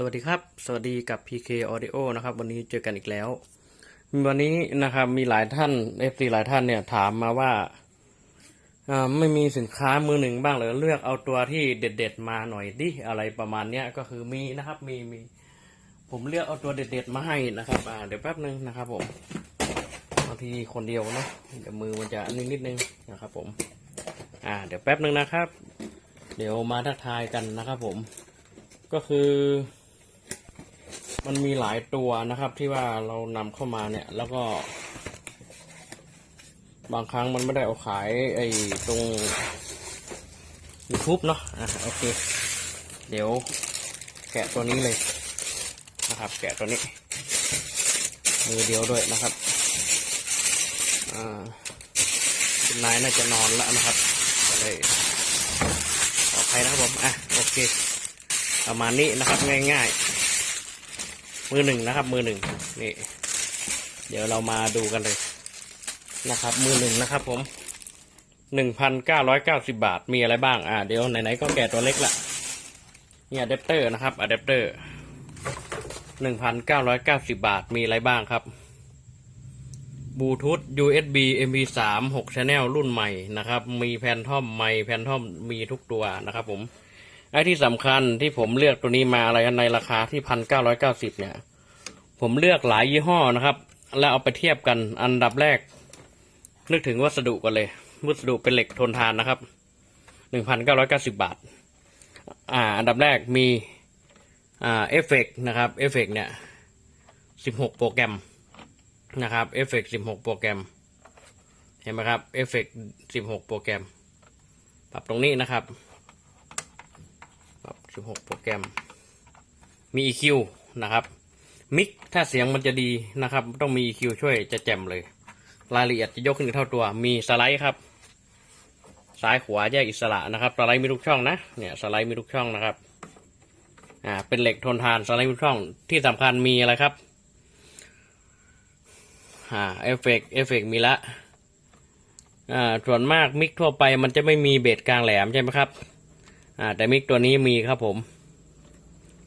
สวัสดีครับ สวัสดีกับ PK Audio นะครับ วันนี้เจอกันอีกแล้ว วันนี้นะครับมีหลายท่าน FC หลายท่านเนี่ยถามมาว่าไม่มีสินค้ามือหนึ่งบ้างเหรือเลือกเอาตัวที่เด็ด ๆ มาหน่อยดิอะไรประมาณเนี้ยก็คือมีนะครับมีมี ผมเลือกเอาตัวเด็ด ๆ มาให้นะครับอ่าเดี๋ยวแป๊บนึงนะครับผมบางทีคนเดียวเนาะเดี๋ยวมือมันจะนิดนิดนึงนะครับ ผม อ่า เดี๋ยวแป๊บนึงนะครับ เดี๋ยวมาทักทายกันนะครับ ผม ก็คือ มันมีหลายตัวนะครับที่ว่าเรานำเข้ามาเนี่ย แล้วก็ บางครั้งมันไม่ได้เอาขายไอ้ตรง YouTube เนาะอะโอเค เดี๋ยวแกะตัวนี้เลยนะครับ แกะตัวนี้มือเดียวด้วยนะครับอ่าคุณนายน่าจะนอนแล้วนะครับก็เลยขออภัยนะครับผมอะโอเค ประมาณนี้นะครับง่าย ๆ มือหนึ่งนะครับ มือหนึ่งนี่ เดี๋ยวเรามาดูกันเลยนะครับ มือหนึ่งนะครับ ผมหนึ่งพันเก้าร้อยเก้าสิบาทมีอะไรบ้างอ่าเดี๋ยวไหนๆก็แก่ตัวเล็กละนี่อะแดปเตอร์นะครับอะแดปเตอร์หนึ่งพันเก้าร้อยเก้าสิบาทมีอะไรบ้างครับบลูทูธ USB MP3 6 Channel รุ่นใหม่นะครับ มีแพนทอมไมค์แพนทอมมีทุกตัวนะครับผม ไอ้ที่สำคัญที่ผมเลือกตัวนี้มาอะไรในราคาที่พันเก้าร้อยเก้าสิบเนี่ย ผมเลือกหลายยี่ห้อนะครับ แล้วเอาไปเทียบกันอันดับแรก นึกถึงวัสดุก่อนเลย วัสดุเป็นเหล็กทนทานนะครับหนึ่งพันเก้าร้อยเก้าสิบาท อ่า อันดับแรกมีอ่าเอฟเฟกนะครับเอฟเฟกเนี่ยสิบหกโปรแกรมนะครับเอฟเฟกสิบหกโปรแกรม เห็นไหมครับเอฟเฟกสิบหกโปรแกรม ปรับตรงนี้นะครับ 16 โปรแกรม มี EQ นะครับ มิกถ้าเสียงมันจะดีนะครับ ต้องมี EQ ช่วยจะแจ่มเลย รายละเอียดจะยกขึ้นเท่าตัว มีสไลด์ครับ ซ้ายขวาแยกอิสระนะครับ สไลด์มีทุกช่องนะ เนี่ยสไลด์มีทุกช่องนะครับ อ่า เป็นเหล็กทนทานสไลด์มีทุกช่อง ที่สำคัญมีอะไรครับ อ่า เอฟเฟกเอฟเฟกมีละ อ่า ส่วนมากมิกทั่วไปมันจะไม่มีเบสกลางแหลมใช่ไหมครับ อ่าแต่มิกตัวนี้มีครับผม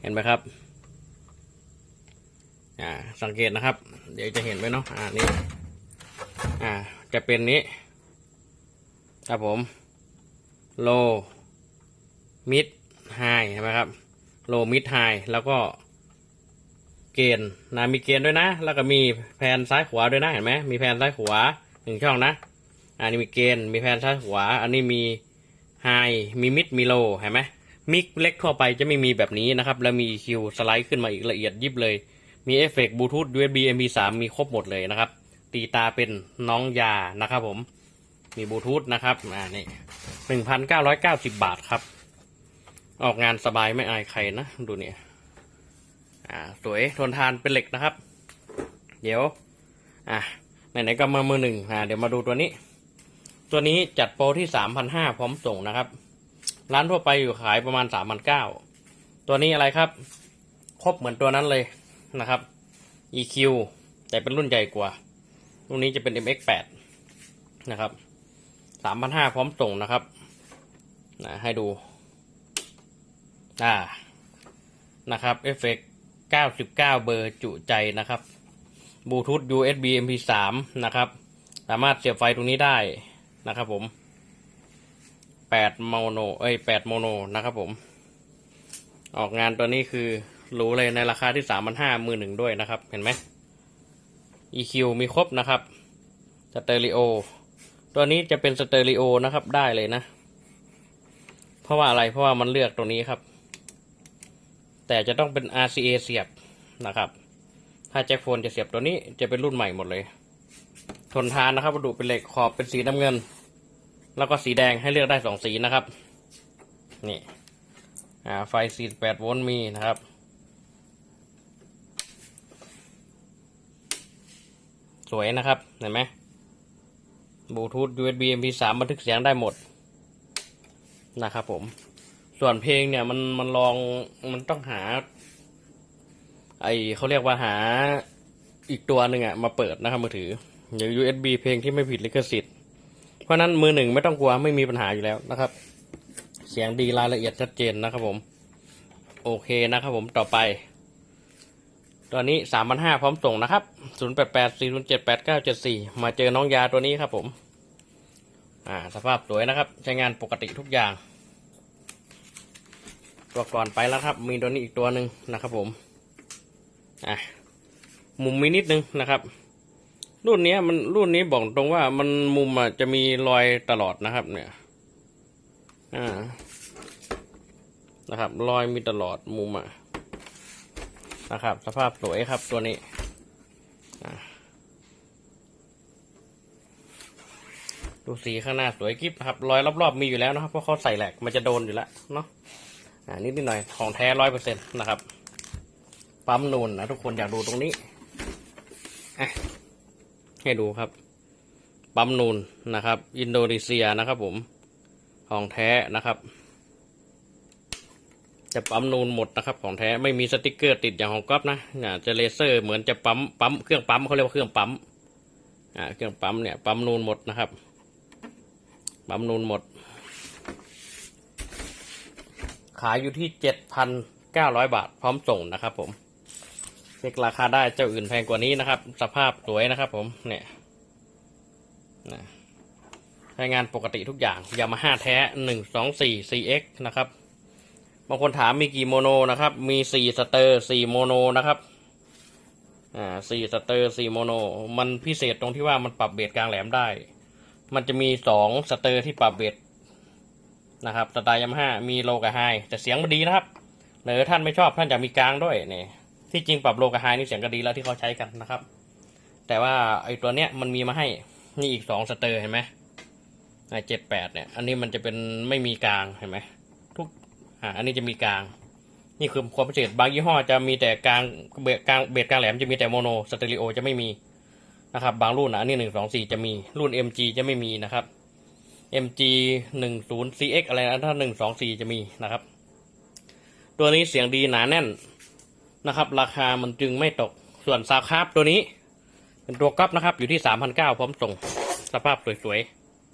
เห็นไหมครับ อ่า สังเกตนะครับ เดี๋ยวจะเห็นไหมเนาะอ่านี่อ่า จะเป็นนี้ ครับผม โล มิด ไฮเห็นไหมครับ โล มิด ไฮ แล้วก็ เกณฑ์นะมีเกณฑ์ด้วยนะ แล้วก็มีแผนซ้ายขวาด้วยนะ เห็นไหมมีแผนซ้ายขวาหนึ่งช่องนะ อันนี้มีเกณฑ์ มีแผนซ้ายขวา อันนี้มี ไฮมีมิดมีโลเห็นไหมมิกเล็กทั่วไปจะไม่มีแบบนี้นะครับ แล้วมี EQ สไลด์ขึ้นมาอีกละเอียดยิบเลย มีเอฟเฟกต์บลูทูธ USB MP3 มีครบหมดเลยนะครับ ตีตาเป็นน้องยานะครับผมมีบลูทูธนะครับอ่านี่หนึ่งพันเก้าร้อยเก้าสิบบาทครับ ออกงานสบายไม่อายใครนะ ดูเนี่ยอ่าสวยทนทานเป็นเหล็กนะครับ เดี๋ยว อะไหนๆก็มามือหนึ่งอ่าเดี๋ยวมาดูตัวนี้ ตัวนี้จัดโปรที่สามพันห้าพร้อมส่งนะครับ ร้านทั่วไปอยู่ขายประมาณสามพันเก้าตัวนี้อะไรครับ ครบเหมือนตัวนั้นเลยนะครับ EQ แต่เป็นรุ่นใหญ่กว่า รุ่นนี้จะเป็น MX8 นะครับสามพันห้าพร้อมส่งนะครับนะให้ดูอ่านะครับเอฟเฟกเก้าสิบเก้าเบอร์จุใจนะครับบลูทูธ USB MP3 นะครับ สามารถเสียบไฟตรงนี้ได้ นะครับผมแปดโมโนเอ้ยแปดโมโนนะครับผม ออกงานตัวนี้คือรู้เลยในราคาที่สามพันห้ามือหนึ่งด้วยนะครับ เห็นไหม EQ มีครบนะครับสเตอริโอตัวนี้จะเป็นสเตอริโอนะครับได้เลยนะ เพราะว่าอะไรเพราะว่ามันเลือกตัวนี้ครับ แต่จะต้องเป็น RCA เสียบนะครับ ถ้าแจ็คโฟนจะเสียบตัวนี้จะเป็นรุ่นใหม่หมดเลย ทนทานนะครับวัสดุเป็นเหล็กขอบเป็นสีน้ำเงิน แล้วก็สีแดงให้เลือกได้สองสีนะครับ นี่อ่าไฟ 48 โวลต์มีนะครับ สวยนะครับ เห็นไหมบลูทูธ USB MP3 บันทึกเสียงได้หมดนะครับผม ส่วนเพลงเนี่ยมันมันลองมันต้องหา ไอเขาเรียกว่าหาอีกตัวหนึ่งอะมาเปิดนะครับมือถือ หรือ USB เพลงที่ไม่ผิดลิขสิทธิ์ เพราะนั้นมือหนึ่งไม่ต้องกลัวไม่มีปัญหาอยู่แล้วนะครับ เสียงดีรายละเอียดชัดเจนนะครับผม โอเคนะครับผมต่อไปตัวนี้สามพันห้าพร้อมส่งนะครับศูนย์แปดแปดสี่ศูนย์เจ็ดแปดเก้าเจ็ดสี่มาเจอน้องยาตัวนี้ครับผม อ่า สภาพสวยนะครับ ใช้งานปกติทุกอย่าง ตัวก่อนไปแล้วครับ มีตัวนี้อีกตัวหนึ่งนะครับผม อะมุมมีนิดนึงนะครับ รุ่นนี้มันรุ่นนี้บอกตรงว่ามันมุมอะจะมีรอยตลอดนะครับ เนี่ยอ่านะครับรอยมีตลอดมุมอะนะครับ สภาพสวยครับตัวนี้ดูสีข้างหน้าสวยกิ๊บครับรอยรอบๆมีอยู่แล้วนะครับเพราะเขาใส่แหลกมันจะโดนอยู่แล้วเนาะอ่านิดนิดหน่อยของแท้ร้อยเปอร์เซ็นต์นะครับ ปั๊มนูนนะทุกคนอยากดูตรงนี้อะ ให้ดูครับ ปั๊มนูนนะครับ อินโดนีเซียนะครับผมของแท้นะครับ จะปั๊มนูนหมดนะครับ ของแท้ไม่มีสติกเกอร์ติดอย่างของก๊อฟนะเนี่ยจะเลเซอร์เหมือนจะปั๊มปั๊มเครื่องปั๊มเขาเรียกว่าเครื่องปั๊มอ่าเครื่องปั๊มเนี่ยปั๊มนูนหมดนะครับ ปั๊มนูนหมด ขายอยู่ที่เจ็ดพันเก้าร้อยบาทพร้อมส่งนะครับผม เช็คราคาได้เจ้าอื่นแพงกว่านี้นะครับ สภาพสวยนะครับผมเนี่ยนะใช้งานปกติทุกอย่างยามาฮ่าแท้หนึ่งสองสี่ CX นะครับบางคนถามมีกี่โมโนนะครับ มีสี่สเตอร์สี่โมโนนะครับอ่าสี่สเตอร์สี่โมโน มันพิเศษตรงที่ว่ามันปรับเบสกลางแหลมได้ มันจะมีสองสเตอร์ที่ปรับเบสนะครับสไตล์ยามาฮ่ามีโลกับไฮแต่เสียงมันดีนะครับหรือท่านไม่ชอบท่านอยากมีกลางด้วยเนี่ย ที่จริงปรับโลกับไฮนี่เสียงก็ดีแล้วที่เขาใช้กันนะครับ แต่ว่าไอตัวเนี้ยมันมีมาให้นี่อีกสองสเตอร์เห็นไหมไอเจ็ดแปดเนี่ย อันนี้มันจะเป็นไม่มีกลางเห็นไหมทุกอ่าอันนี้จะมีกลาง นี่คือความพิเศษบางยี่ห้อจะมีแต่กลางเบสกลางเบสกลางแหลมจะมีแต่โมโนสเตอริโอจะไม่มีนะครับ บางรุ่นนะอันนี้หนึ่งสองสี่จะมีรุ่น MG จะไม่มีนะครับ MG หนึ่งศูนย์ CX อะไรนะถ้าหนึ่งสองสี่จะมีนะครับ ตัวนี้เสียงดีหนาแน่น นะครับ ราคามันจึงไม่ตกส่วนซาวคาร์บตัวนี้ เป็นตัวก๊อปนะครับ อยู่ที่สามพันเก้าพร้อมส่งสภาพสวย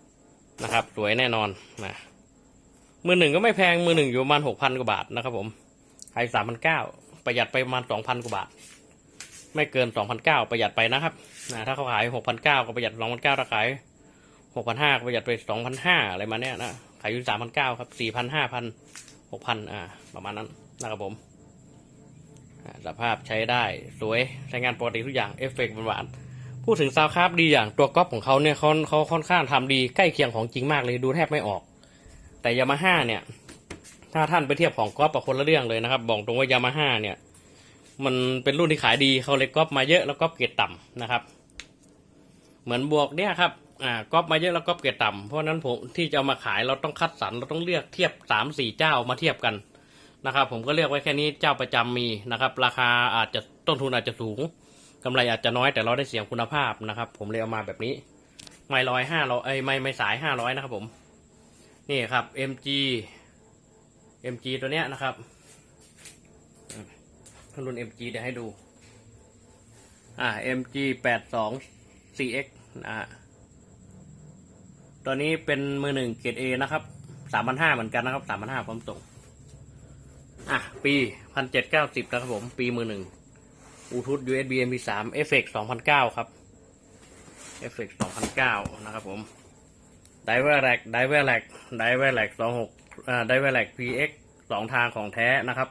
ๆนะครับ สวยแน่นอนนะมือหนึ่งก็ไม่แพงมือหนึ่งอยู่ประมาณหกพันกว่าบาทนะครับ ผมขายสามพันเก้าประหยัดไปประมาณสองพันกว่าบาท ไม่เกินสองพันเก้าประหยัดไปนะครับนะถ้าเขาขายหกพันเก้าก็ประหยัดสองพันเก้าถ้าขายหกพันห้าก็ประหยัดไปสองพันห้าอะไรมาเนี้ยนะขายอยู่สามพันเก้าครับสี่พันห้าพันหกพันอ่า ประมาณนั้นนะครับผม สภาพใช้ได้สวยใช้งานปกติทุกอย่างเอฟเฟกต์หวานๆพูดถึงซาวคราฟดีอย่างตัวก๊อปของเขาเนี่ยเขาเขาค่อนข้างทำดีใกล้เคียงของจริงมากเลยดูแทบไม่ออก แต่ยามาฮ่าเนี่ย ถ้าท่านไปเทียบของก๊อปกับคนละเรื่องเลยนะครับ บอกตรงว่ายามาฮ่าเนี่ย มันเป็นรุ่นที่ขายดีเขาเลยก๊อปมาเยอะแล้วก๊อปเกรดต่ำนะครับ เหมือนบวกเนี่ยครับอ่าก๊อปมาเยอะแล้วก๊อปเกรดต่ำเพราะฉะนั้นผมที่จะเอามาขายเราต้องคัดสรรเราต้องเลือกเทียบสามสี่เจ้ามาเทียบกัน นะครับ ผมก็เลือกไว้แค่นี้เจ้าประจำมีนะครับ ราคาอาจจะต้นทุนอาจจะสูงกำไรอาจจะน้อยแต่เราได้เสียงคุณภาพนะครับ ผมเลยเอามาแบบนี้ ไม่ร้อยห้าร้อยเอ้ไม่ไม่สายห้าร้อยนะครับผม นี่ครับ MG MG ตัวเนี้ยนะครับรุ่น MG เดี๋ยวให้ดู อ่า MG แปดสอง CX อ่าตัวนี้เป็นมือหนึ่งเกรด A นะครับสามพันห้าเหมือนกันนะครับสามพันห้าพร้อมส่ง อะ ปีพันเจ็ดเก้าสิบนะครับผม ปีมือหนึ่งอูทูธ USB MP สามเอฟเฟกสองพันเก้าครับเอฟเฟกสองพันเก้านะครับผมไดเวอร์แลกไดเวอร์แลกไดเวอร์แลกสองหกอ่าไดเวอร์แลก PX สองทางของแท้นะครับ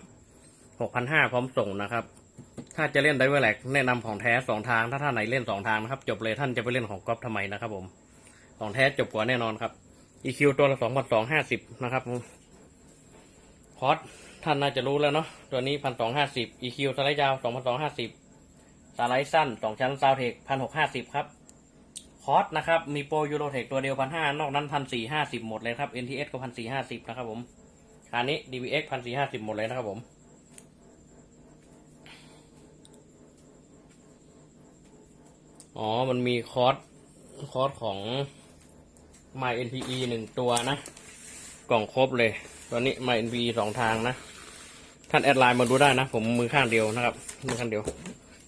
หกพันห้าพร้อมส่งนะครับ ถ้าจะเล่นไดเวอร์แลกแนะนำของแท้สองทาง ถ้าท่านไหนเล่นสองทางนะครับ จบเลยท่านจะไปเล่นของก๊อฟทำไมนะครับผมของแท้จบกว่าแน่นอนครับ EQ ตัวละสองพันสองห้าสิบนะครับคอร์ส ท่านน่าจะรู้แล้วเนาะตัวนี้พันสองห้าสิบ EQ สไลด์ยาวสองพันสองห้าสิบสไลด์สั้นสองชั้นซาวเทคพันหกห้าสิบครับคอร์สนะครับ มีโปรยูโรเทคตัวเดียวพันห้านอกนั้นพันสี่ห้าสิบหมดเลยครับ NTS ก็พันสี่ห้าสิบนะครับผมคันนี้ DBX พันสี่ห้าสิบหมดเลยนะครับผมอ๋อ มันมีคอร์สคอร์สของ My NPE หนึ่งตัวนะ กล่องครบเลย ตอนนี้ My NPE สองทางนะ ท่านแอดไลน์มาดูได้นะ ผมมือข้างเดียวนะครับ มือข้างเดียว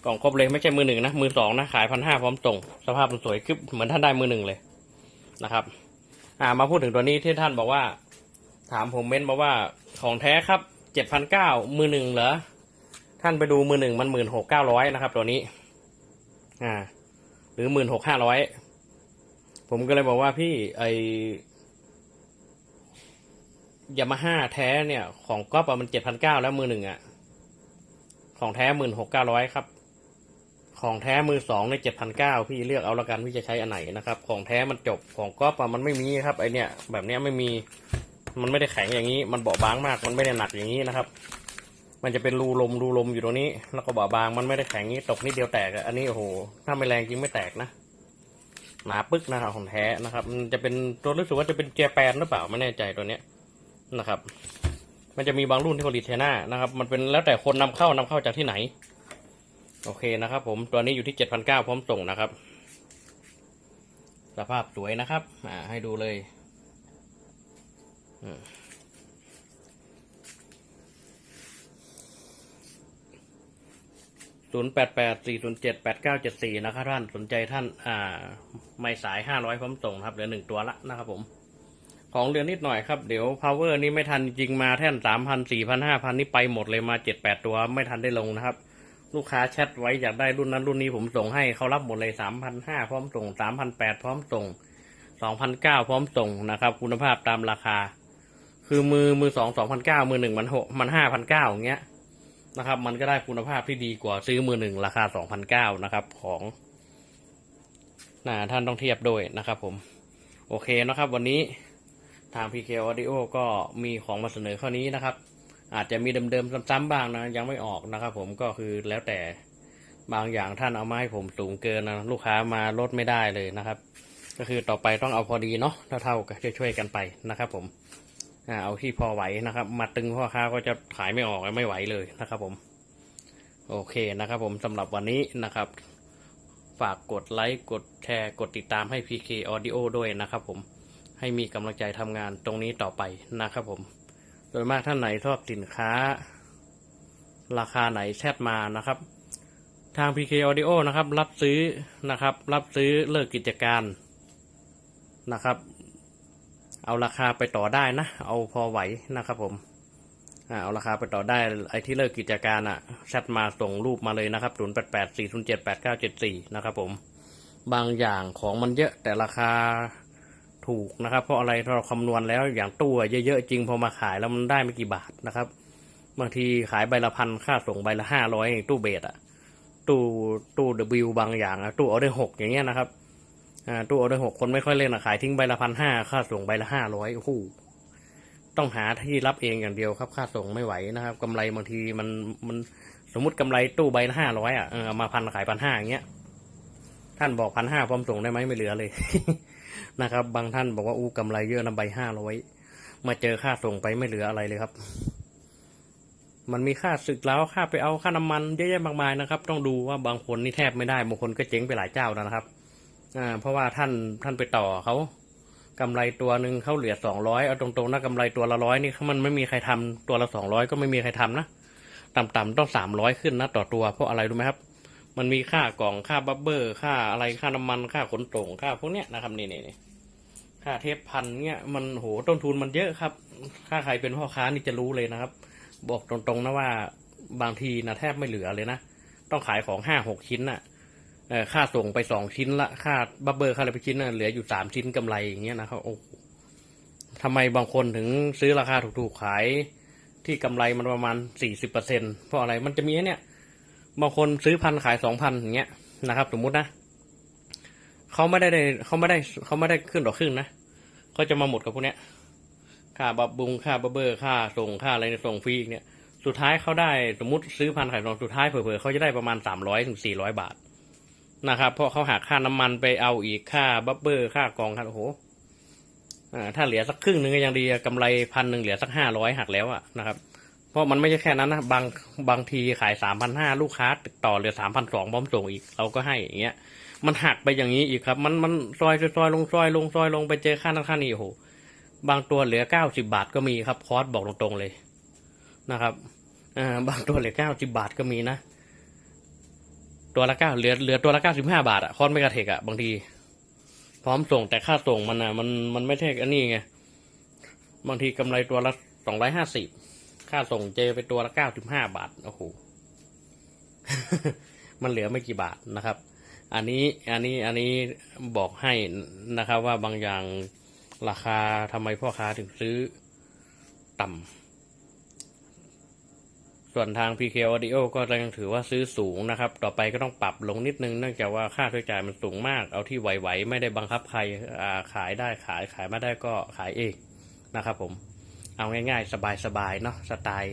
กล่องครบเลยไม่ใช่มือหนึ่งนะมือสองนะขายพันห้าพร้อมส่งสภาพมันสวยคือเหมือนท่านได้มือหนึ่งเลยนะครับ อ่ามาพูดถึงตัวนี้ที่ท่านบอกว่า ถามผมเม้นบอกว่าของแท้ครับเจ็ดพันเก้ามือหนึ่งเหรอท่านไปดูมือหนึ่งมันหมื่นหกเก้าร้อยนะครับ ตัวนี้ อ่า หรือหมื่นหกห้าร้อยผมก็เลยบอกว่าพี่ไอ ยามาฮ่าแท้เนี่ย ของก๊อปอะมันเจ็ดพันเก้าแล้วมือหนึ่งอะของแท้หมื่นหกเก้าร้อยครับ ของแท้มือสองในเจ็ดพันเก้าพี่เลือกเอาละกันพี่จะใช้อันไหนนะครับ ของแท้มันจบของก๊อปอะมันไม่มีครับไอเนี่ย แบบเนี้ยไม่มี มันไม่ได้แข็งอย่างนี้ มันเบาบางมาก มันไม่ได้หนักอย่างนี้นะครับ มันจะเป็นรูลมรูลมอยู่ตรงนี้ แล้วก็เบาบางมันไม่ได้แข็งนี้ตกนิดเดียวแตกอะอันนี้โอ้โหถ้าไม่แรงจริงไม่แตกนะหนาปึ๊กนะครับของแท้นะครับ มันจะเป็นตัวรู้สึกว่าจะเป็นเจแปนหรือเปล่าไม่แน่ใจตัวเนี้ย นะครับ มันจะมีบางรุ่นที่ผลิตไชน่านะครับ มันเป็นแล้วแต่คนนำเข้านำเข้าจากที่ไหน โอเคนะครับ ผมตัวนี้อยู่ที่เจ็ดพันเก้าพร้อมส่งนะครับ สภาพสวยนะครับ อ่า ให้ดูเลยศูนย์แปดแปดสี่ศูนย์เจ็ดแปดเก้าเจ็ดสี่นะครับท่านสนใจท่าน อ่า ไม่สายห้าร้อยพร้อมส่งครับเหลือหนึ่งตัวละนะครับผม ของเดือนนิดหน่อยครับ เดี๋ยว power นี่ไม่ทันจริงมาแท่นสามพันสี่พันห้าพันนี่ไปหมดเลยมาเจ็ดแปดตัวไม่ทันได้ลงนะครับ ลูกค้าแชทไว้อยากได้รุ่นนั้นรุ่นนี้ผมส่งให้เขารับหมดเลยสามพันห้าพร้อมส่งสามพันแปดพร้อมส่งสองพันเก้าพร้อมส่งนะครับ คุณภาพตามราคา คือมือมือสองสองพันเก้ามือหนึ่งมันหกมันห้าพันเก้าอย่างเงี้ยนะครับ มันก็ได้คุณภาพที่ดีกว่าซื้อมือหนึ่งราคาสองพันเก้านะครับ ของนะท่านต้องเทียบด้วยนะครับ ผม โอเคนะครับ วันนี้ ทาง PK Audio ก็มีของมาเสนอข้อนี้นะครับ อาจจะมีเดิมๆซ้ำๆบ้างนะยังไม่ออกนะครับ ผมก็คือแล้วแต่บางอย่างท่านเอามาให้ผมสูงเกินนะลูกค้ามาลดไม่ได้เลยนะครับ ก็คือต่อไปต้องเอาพอดีเนาะเท่าๆกันช่วยๆกันไปนะครับ ผมอ่าเอาที่พอไหวนะครับ มาตึงพ่อค้าก็จะขายไม่ออกไม่ไหวเลยนะครับผมโอเคนะครับผมสำหรับวันนี้นะครับ ฝากกดไลค์กดแชร์กดติดตามให้ PK Audio ด้วยนะครับผม ให้มีกำลังใจทำงานตรงนี้ต่อไปนะครับผม โดยมากท่านไหนชอบสินค้า ราคาไหนแชทมานะครับ ทาง PK Audio นะครับ รับซื้อนะครับ รับซื้อเลิกกิจการนะครับ เอาราคาไปต่อได้นะ เอาพอไหวนะครับผมเอาราคาไปต่อได้ไอ้ที่เลิกกิจการอะ่ะแชทมาส่งรูปมาเลยนะครับศูนย์แปดแปดสี่ศูนย์เจ็ดแปดเก้าเจ็ดสี่นะครับผมบางอย่างของมันเยอะแต่ราคา ถูกนะครับ เพราะอะไรเราคำนวณแล้วอย่างตู้อะเยอะๆจริงพอมาขายแล้วมันได้ไม่กี่บาทนะครับ บางทีขายใบละพันค่าส่งใบละห้าร้อยตู้เบสอะตู้ตู้ W บางอย่างอะตู้ออเดอร์หกอย่างเงี้ยนะครับอ่าตู้ออเดอร์หกคนไม่ค่อยเล่นอะขายทิ้งใบละพันห้าค่าส่งใบละห้าร้อยโอ้โหต้องหาที่รับเองอย่างเดียวครับ ค่าส่งไม่ไหวนะครับกำไรบางทีมันมันสมมติกำไรตู้ใบละห้าร้อยอะเออมาพันขายพันห้าอย่างเงี้ยท่านบอกพันห้าพร้อมส่งได้ไหมไม่เหลือเลย นะครับ บางท่านบอกว่าอู้กำไรเยอะนะใบห้าร้อยมาเจอค่าส่งไปไม่เหลืออะไรเลยครับ มันมีค่าสึกแล้วค่าไปเอาค่าน้ำมันเยอะแยะมากมายนะครับ ต้องดูว่าบางคนนี่แทบไม่ได้บางคนก็เจ๊งไปหลายเจ้าแล้วนะครับ อ่า เพราะว่าท่านท่านไปต่อเขากำไรตัวหนึ่งเขาเหลือสองร้อยเอาตรงๆนะกำไรตัวละร้อยนี่มันไม่มีใครทำตัวละสองร้อยก็ไม่มีใครทำนะ ต่ำๆต้องสามร้อยขึ้นนะต่อตัวเพราะอะไรรู้ไหมครับ มันมีค่ากล่องค่าบับเบอร์ค่าอะไรค่าน้ำมันค่าขนส่งค่าพวกเนี้ยนะครับนี่นี่นี่ค่าเทปพันเนี่ยมันโหต้นทุนมันเยอะครับ ถ้าใครเป็นพ่อค้านี่จะรู้เลยนะครับ บอกตรงๆนะว่าบางทีนะแทบไม่เหลือเลยนะ ต้องขายของห้าหกชิ้นน่ะเออค่าส่งไปสองชิ้นละค่าบับเบอร์ค่าอะไรไปชิ้นน่ะเหลืออยู่สามชิ้นกำไรอย่างเงี้ยนะครับโอ้ทำไมบางคนถึงซื้อราคาถูกๆขายที่กำไรมันประมาณสี่สิบเปอร์เซ็นเพราะอะไรมันจะมีเนี่ย บางคนซื้อพันขายสองพันอย่างเงี้ยนะครับ สมมุตินะเขาไม่ได้เขาไม่ได้เขาไม่ได้ขึ้นดอกครึ่งนะเขาจะมาหมดกับพวกเนี้ยค่าบับบุงค่าบับเบอร์ค่าส่งค่าอะไรส่งฟรีอีกเนี่ยสุดท้ายเขาได้สมมติซื้อพันขายสองสุดท้ายเผลอๆเขาจะได้ประมาณสามร้อยถึงสี่ร้อยบาทนะครับเพราะเขาหักค่าน้ำมันไปเอาอีกค่าบัฟเบอร์ค่ากองค่าโอ้โหอ่าถ้าเหลือสักครึ่งหนึ่งก็ยังดีอะกำไรพันหนึ่งเหลือสักห้าร้อยหักแล้วอะนะครับ เพราะมันไม่ใช่แค่นั้นนะบางบางทีขายสามพันห้าลูกค้าติดต่อเหลือสามพันสองพร้อมส่งอีกเราก็ให้อย่างเงี้ย มันหักไปอย่างนี้อีกครับ มันมันซอยซอยลงซอยลงซอยลงไปเจอค่านั้นค่านี้โอ้โหบางตัวเหลือเก้าสิบาทก็มีครับคอสบอกตรงๆเลยนะครับอ่าบางตัวเหลือเก้าสิบาทก็มีนะ ตัวละเก้าเหลือเหลือตัวละเก้าสิบห้าบาทอะคอนไม่กระเทกอะบางที พร้อมส่งแต่ค่าส่งมันอะมันมันไม่เทกอันนี้ไงบางทีกำไรตัวละสองร้อยห้าสิบ ค่าส่งเจอไปตัวละเก้าสิบห้าบาท โอ้โห มันเหลือไม่กี่บาทนะครับ อันนี้ อันนี้ อันนี้บอกให้นะครับ ว่าบางอย่างราคาทำไมพ่อค้าถึงซื้อต่ำ ส่วนทาง PK Audio ก็ยังถือว่าซื้อสูงนะครับ ต่อไปก็ต้องปรับลงนิดนึง เนื่องจากว่าค่าใช้จ่ายมันสูงมาก เอาที่ไหวๆ ไม่ได้บังคับใครขายได้ขายขายไม่ได้ก็ขายเองนะครับผม เอาง่ายๆ สบายๆเนาะสไตล์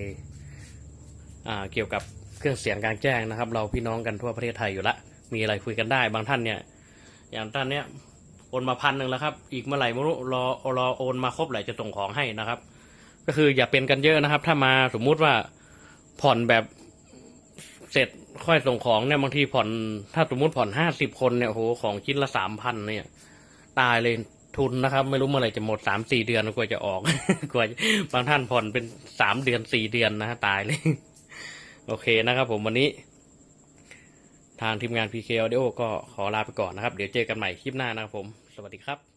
เกี่ยวกับเครื่องเสียงกลางแจ้งนะครับ เราพี่น้องกันทั่วประเทศไทยอยู่ละมีอะไรคุยกันได้บางท่านเนี่ย อย่างท่านเนี้ยโอนมาพันหนึ่งแล้วครับ อีกเมื่อไหร่ไม่รู้รอรอโอนมาครบไหลจะส่งของให้นะครับ ก็คืออย่าเป็นกันเยอะนะครับ ถ้ามาสมมุติว่าผ่อนแบบเสร็จค่อยส่งของเนี่ยบางทีผ่อน ถ้าสมมุติผ่อนห้าสิบคนเนี่ยโหของชิ้นละสามพันเนี่ย ตายเลย ทุนนะครับ ไม่รู้เมื่อไหร่จะหมดสามสี่เดือนกว่าจะออกกว่าบางท่านผ่อนเป็นสามเดือนสี่เดือนนะฮะตายเลย โอเคนะครับผมวันนี้ ทางทีมงาน PKL เดี๋ยวก็ขอลาไปก่อนนะครับ เดี๋ยวเจอกันใหม่คลิปหน้านะครับผม สวัสดีครับ